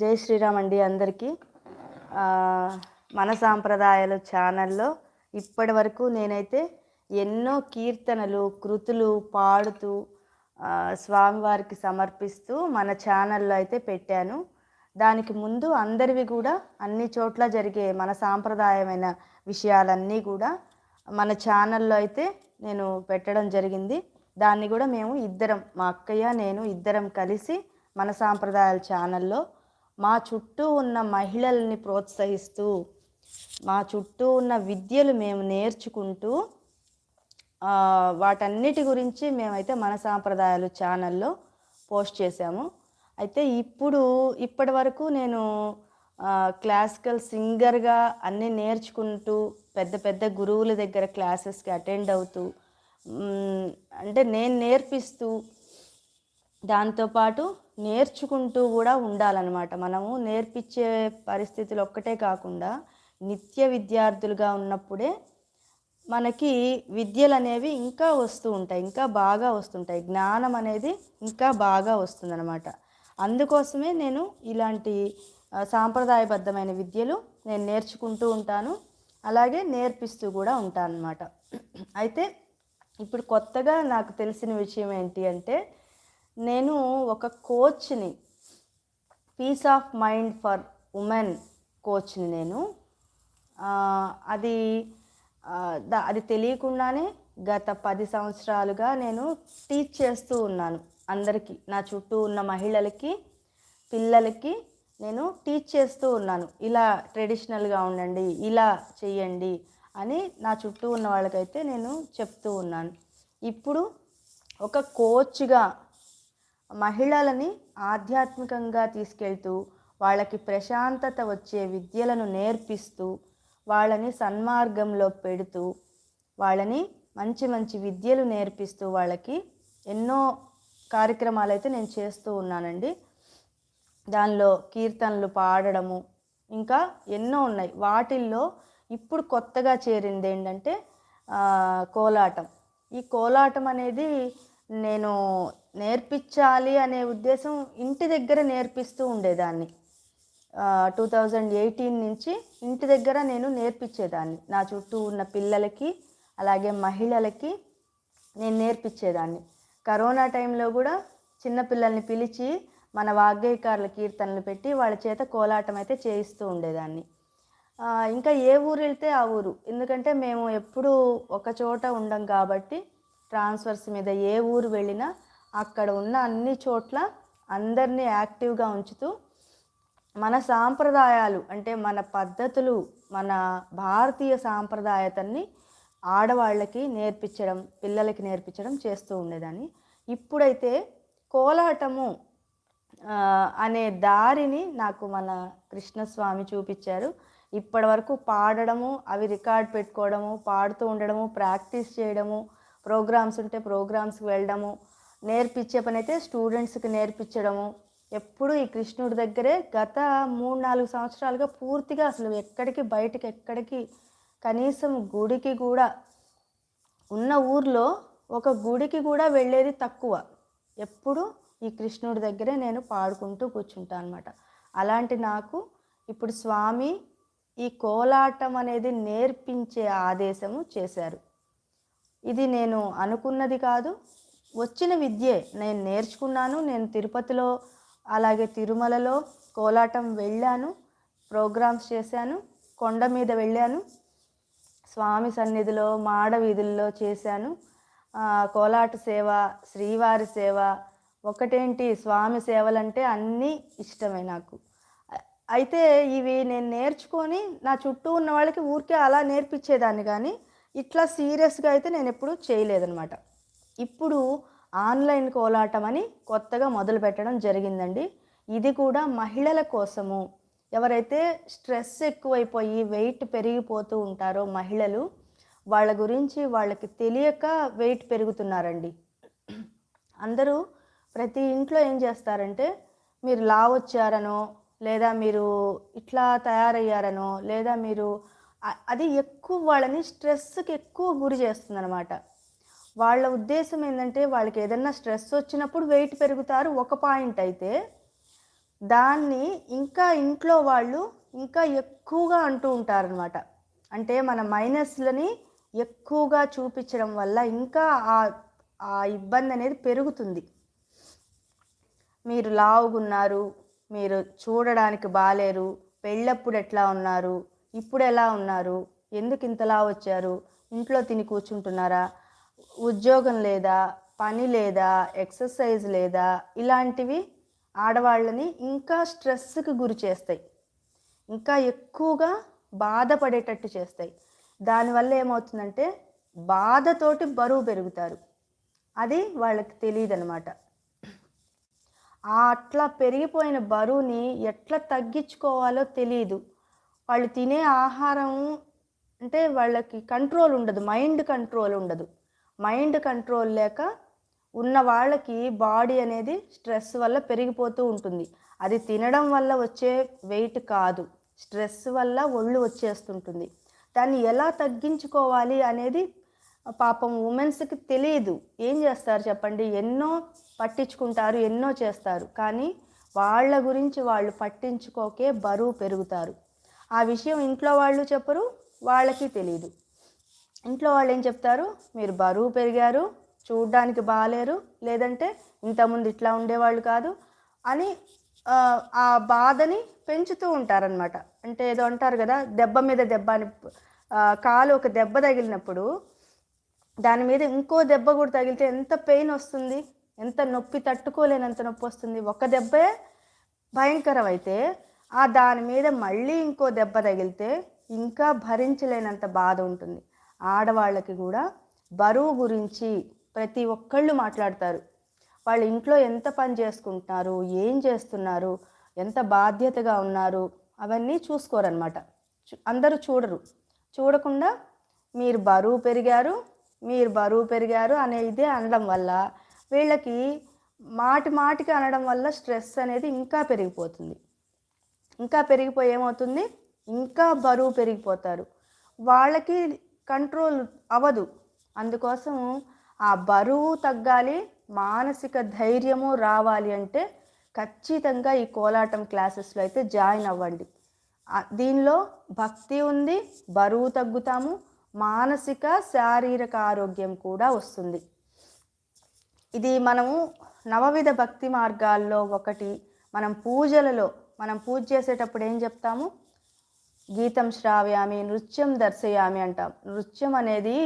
జై శ్రీరామ్ అండి అందరికీ. మన సాంప్రదాయాలు ఛానల్లో ఇప్పటి వరకు నేనైతే ఎన్నో కీర్తనలు కృతులు పాడుతూ స్వామివారికి సమర్పిస్తూ మన ఛానల్లో అయితే పెట్టాను. దానికి ముందు అందరివి కూడా అన్ని చోట్ల జరిగే మన సాంప్రదాయమైన విషయాలన్నీ కూడా మన ఛానల్లో అయితే నేను పెట్టడం జరిగింది. దాన్ని కూడా మేము ఇద్దరం మా అక్కయ్య నేను ఇద్దరం కలిసి మన సాంప్రదాయాల ఛానల్లో మా చుట్టూ ఉన్న మహిళల్ని ప్రోత్సహిస్తూ మా చుట్టూ ఉన్న విద్యలు మేము నేర్చుకుంటూ వాటన్నిటి గురించి మేమైతే మన సాంప్రదాయాలు ఛానల్లో పోస్ట్ చేశాము. అయితే ఇప్పుడు ఇప్పటి వరకు నేను క్లాసికల్ సింగర్గా అన్నీ నేర్చుకుంటూ పెద్ద పెద్ద గురువుల దగ్గర క్లాసెస్కి అటెండ్ అవుతూ అంటే నేను నేర్పిస్తూ దాంతోపాటు నేర్చుకుంటూ కూడా ఉండాలన్నమాట. మనము నేర్పించే పరిస్థితులు ఒక్కటే కాకుండా నిత్య విద్యార్థులుగా ఉన్నప్పుడే మనకి విద్యలు అనేవి ఇంకా వస్తూ ఉంటాయి ఇంకా బాగా వస్తుంటాయి. జ్ఞానం అనేది ఇంకా బాగా వస్తుందన్నమాట. అందుకోసమే నేను ఇలాంటి సాంప్రదాయబద్ధమైన విద్యలు నేను నేర్చుకుంటూ ఉంటాను. అలాగే నేర్పిస్తూ కూడా ఉంటాను అనమాట అయితే ఇప్పుడు కొత్తగా నాకు తెలిసిన విషయం ఏంటి అంటే నేను ఒక కోచ్ని peace of mind for women కోచ్ని నేను. అది అది తెలియకుండానే గత పది సంవత్సరాలుగా నేను టీచ్ చేస్తూ ఉన్నాను. అందరికీ నా చుట్టూ ఉన్న మహిళలకి పిల్లలకి నేను టీచ్ చేస్తూ ఉన్నాను. ఇలా ట్రెడిషనల్గా ఉండండి ఇలా చేయండి అని నా చుట్టూ ఉన్న వాళ్ళకైతే నేను చెప్తూ ఉన్నాను. ఇప్పుడు ఒక కోచ్గా మహిళలని ఆధ్యాత్మికంగా తీసుకెళ్తూ వాళ్ళకి ప్రశాంతత వచ్చే విద్యలను నేర్పిస్తూ వాళ్ళని సన్మార్గంలో పెడుతూ వాళ్ళని మంచి మంచి విద్యలు నేర్పిస్తూ వాళ్ళకి ఎన్నో కార్యక్రమాలు అయితే నేను చేస్తూ ఉన్నానండి. దానిలో కీర్తనలు పాడడము ఇంకా ఎన్నో ఉన్నాయి. వాటిల్లో ఇప్పుడు కొత్తగా చేరింది ఏంటంటే కోలాటం. ఈ కోలాటం అనేది నేను నేర్పించాలి అనే ఉద్దేశం ఇంటి దగ్గర నేర్పిస్తూ ఉండేదాన్ని. టూ థౌజండ్ ఎయిటీన్ నుంచి ఇంటి దగ్గర నేను నేర్పించేదాన్ని. నా చుట్టూ ఉన్న పిల్లలకి అలాగే మహిళలకి నేను నేర్పించేదాన్ని. కరోనా టైంలో కూడా చిన్నపిల్లల్ని పిలిచి మన వాగ్గేయకారుల కీర్తనలు పెట్టి వాళ్ళ చేత కోలాటం అయితే చేయిస్తూ ఉండేదాన్ని. ఇంకా ఏ ఊరు వెళ్తే ఆ ఊరు. ఎందుకంటే మేము ఎప్పుడూ ఒక చోట ఉండం కాబట్టి ట్రాన్స్ఫర్స్ మీద ఏ ఊరు వెళ్ళినా అక్కడ ఉన్న అన్ని చోట్ల అందరినీ యాక్టివ్గా ఉంచుతూ మన సాంప్రదాయాలు అంటే మన పద్ధతులు మన భారతీయ సాంప్రదాయతని ఆడవాళ్ళకి నేర్పించడం పిల్లలకి నేర్పించడం చేస్తూ ఉండేదాన్ని. ఇప్పుడైతే కోలాటము అనే దారిని నాకు మన కృష్ణస్వామి చూపించారు. ఇప్పటి వరకు పాడడము అవి రికార్డ్ పెట్టుకోవడము పాడుతూ ఉండడము ప్రాక్టీస్ చేయడము ప్రోగ్రామ్స్ ఉంటే ప్రోగ్రామ్స్కి వెళ్ళడము నేర్పించే పని అయితే స్టూడెంట్స్కి నేర్పించడము. ఎప్పుడు ఈ కృష్ణుడి దగ్గరే గత మూడు నాలుగు సంవత్సరాలుగా పూర్తిగా అసలు ఎక్కడికి బయటకి ఎక్కడికి కనీసం గుడికి కూడా ఉన్న ఊర్లో ఒక గుడికి కూడా వెళ్ళేది తక్కువ. ఎప్పుడు ఈ కృష్ణుడి దగ్గరే నేను పాడుకుంటూ కూర్చుంటాను అనమాట అలాంటి నాకు ఇప్పుడు స్వామి ఈ కోలాటం అనేది నేర్పించే ఆదేశము చేశారు. ఇది నేను అనుకున్నది కాదు. వచ్చిన విద్యే నేను నేర్చుకున్నాను. నేను తిరుపతిలో అలాగే తిరుమలలో కోలాటం వెళ్ళాను ప్రోగ్రామ్స్ చేశాను కొండ మీద వెళ్ళాను స్వామి సన్నిధిలో మాడ వీధుల్లో చేశాను. కోలాట సేవ శ్రీవారి సేవ ఒకటేంటి స్వామి సేవలంటే అన్నీ ఇష్టమే నాకు. అయితే ఇవి నేను నేర్చుకొని నా చుట్టూ ఉన్న వాళ్ళకి ఊరికే అలా నేర్పించేదాన్ని కానీ ఇట్లా సీరియస్గా అయితే నేను ఎప్పుడూ చేయలేదనమాట ఇప్పుడు ఆన్లైన్ కోలాటం అని కొత్తగా మొదలు పెట్టడం జరిగిందండి. ఇది కూడా మహిళల కోసము. ఎవరైతే స్ట్రెస్ ఎక్కువైపోయి వెయిట్ పెరిగిపోతూ ఉంటారో మహిళలు వాళ్ళ గురించి వాళ్ళకి తెలియక వెయిట్ పెరుగుతున్నారండి. అందరూ ప్రతి ఇంట్లో ఏం చేస్తారంటే మీరు లావొచ్చారనో లేదా మీరు ఇట్లా తయారయ్యారనో లేదా మీరు అది ఎక్కువ వాళ్ళని స్ట్రెస్కి ఎక్కువ గురి చేస్తుందన్నమాట. వాళ్ళ ఉద్దేశం ఏంటంటే వాళ్ళకి ఏదన్నా స్ట్రెస్ వచ్చినప్పుడు వెయిట్ పెరుగుతారు ఒక పాయింట్ అయితే. దాన్ని ఇంకా ఇంట్లో వాళ్ళు ఇంకా ఎక్కువగా అంటూ ఉంటారనమాట అంటే మన మైనస్లని ఎక్కువగా చూపించడం వల్ల ఇంకా ఆ ఆ ఇబ్బంది అనేది పెరుగుతుంది. మీరు లావుగున్నారు మీరు చూడడానికి బాలేరు పెళ్ళప్పుడు ఎట్లా ఉన్నారు ఇప్పుడు ఎలా ఉన్నారు? ఎందుకు ఇంతలా వచ్చారు? ఇంట్లో తిని కూర్చుంటున్నారా? ఉద్యోగం లేదా? పని లేదా? ఎక్సర్సైజ్ లేదా? ఇలాంటివి ఆడవాళ్ళని ఇంకా స్ట్రెస్కి గురి చేస్తాయి. ఇంకా ఎక్కువగా బాధపడేటట్టు చేస్తాయి. దానివల్ల ఏమవుతుందంటే బాధతోటి బరువు పెరుగుతారు. అది వాళ్ళకి తెలియదనమాట. అట్లా పెరిగిపోయిన బరువుని ఎట్లా తగ్గించుకోవాలో తెలియదు వాళ్ళు తినే ఆహారం అంటే వాళ్ళకి కంట్రోల్ ఉండదు. మైండ్ కంట్రోల్ ఉండదు. మైండ్ కంట్రోల్ లేక ఉన్న వాళ్ళకి బాడీ అనేది స్ట్రెస్ వల్ల పెరిగిపోతూ ఉంటుంది. అది తినడం వల్ల వచ్చే వెయిట్ కాదు. స్ట్రెస్ వల్ల ఒళ్ళు వచ్చేస్తుంటుంది. దాన్ని ఎలా తగ్గించుకోవాలి అనేది పాపం ఉమెన్స్కి తెలియదు ఏం చేస్తారు చెప్పండి? ఎన్నో పట్టించుకుంటారు ఎన్నో చేస్తారు. కానీ వాళ్ళ గురించి వాళ్ళు పట్టించుకోకే బరువు పెరుగుతారు. ఆ విషయం ఇంట్లో వాళ్ళు చెప్పరు వాళ్ళకి తెలియదు ఇంట్లో వాళ్ళు ఏం చెప్తారు? మీరు బరువు పెరిగారు చూడ్డానికి బాగాలేరు లేదంటే ఇంతకుముందు ఇట్లా ఉండేవాళ్ళు కాదు అని ఆ బాధని పెంచుతూ ఉంటారనమాట అంటే ఏదో అంటారు కదా దెబ్బ మీద దెబ్బ అని కాలు ఒక దెబ్బ తగిలినప్పుడు దాని మీద ఇంకో దెబ్బ కూడా తగిలితే ఎంత పెయిన్ వస్తుంది ఎంత నొప్పి తట్టుకోలేనంత నొప్పి వస్తుంది. ఒక దెబ్బే భయంకరం అయితే ఆ దాని మీద మళ్ళీ ఇంకో దెబ్బ తగిలితే ఇంకా భరించలేనంత బాధ ఉంటుంది. ఆడవాళ్ళకి కూడా బరువు గురించి ప్రతి ఒక్కళ్ళు మాట్లాడతారు. వాళ్ళ ఇంట్లో ఎంత పని చేసుకుంటున్నారు ఏం చేస్తున్నారు ఎంత బాధ్యతగా ఉన్నారు అవన్నీ చూసుకోరనమాట అందరూ చూడరు. చూడకుండా మీరు బరువు పెరిగారు మీరు బరువు పెరిగారు అనే ఇదే అనడం వల్ల వీళ్ళకి మాటి మాటికి అనడం వల్ల స్ట్రెస్ అనేది ఇంకా పెరిగిపోతుంది. ఇంకా పెరిగిపోయి ఏమవుతుంది? ఇంకా బరువు పెరిగిపోతారు. వాళ్ళకి కంట్రోల్ అవ్వదు. అందుకోసం ఆ బరువు తగ్గాలి మానసిక ధైర్యము రావాలి అంటే ఖచ్చితంగా ఈ కోలాటం క్లాసెస్లో అయితే జాయిన్ అవ్వండి. దీనిలో భక్తి ఉంది బరువు తగ్గుతాము మానసిక శారీరక ఆరోగ్యం కూడా వస్తుంది. ఇది మనము నవవిధ భక్తి మార్గాల్లో ఒకటి మనం పూజలలో మనం పూజ చేసేటప్పుడు ఏం చెప్తాము? గీతం శ్రావ్యామి నృత్యం దర్శయామి అంటాం. నృత్యం అనేది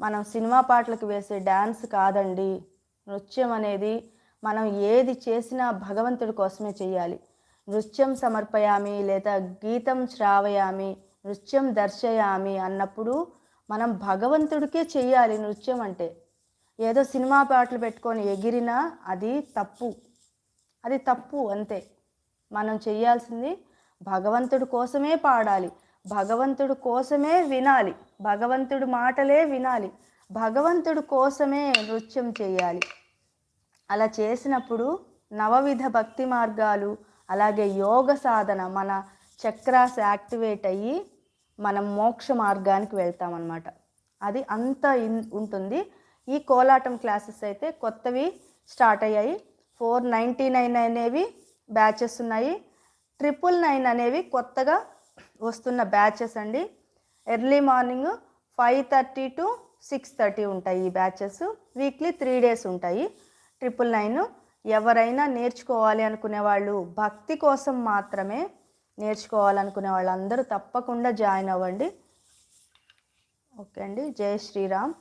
మనం సినిమా పాటలకు వేసే డ్యాన్స్ కాదండి. నృత్యం అనేది మనం ఏది చేసినా భగవంతుడి కోసమే చేయాలి. నృత్యం సమర్పయామి లేదా గీతం శ్రావయామి నృత్యం దర్శయామి అన్నప్పుడు మనం భగవంతుడికే చెయ్యాలి నృత్యం అంటే. ఏదో సినిమా పాటలు పెట్టుకొని ఎగిరినా అది తప్పు. అది తప్పు అంతే. మనం చేయాల్సింది భగవంతుడి కోసమే పాడాలి. భగవంతుడి కోసమే వినాలి. భగవంతుడి మాటలే వినాలి. భగవంతుడి కోసమే నృత్యం చేయాలి అలా చేసినప్పుడు నవవిధ భక్తి మార్గాలు అలాగే యోగ సాధన మన చక్రాస్ యాక్టివేట్ అయ్యి మనం మోక్ష మార్గానికి వెళ్తామన్నమాట. అది అంత ఉంటుంది. ఈ కోలాటం క్లాసెస్ అయితే కొత్తవి స్టార్ట్ అయ్యాయి. ఫోర్ నైంటీ నైన్ అనేవి బ్యాచెస్ ఉన్నాయి. ట్రిపుల్ నైన్ అనేవి కొత్తగా వస్తున్న బ్యాచెస్ అండి. Early morning five thirty to six thirty ఉంటాయి ఈ బ్యాచెస్. వీక్లీ త్రీ డేస్ ఉంటాయి. ట్రిపుల్ నైన్ ఎవరైనా నేర్చుకోవాలి అనుకునే వాళ్ళు భక్తి కోసం మాత్రమే నేర్చుకోవాలనుకునే వాళ్ళందరూ తప్పకుండా జాయిన్ అవ్వండి. ఓకే అండి. జై శ్రీరామ్.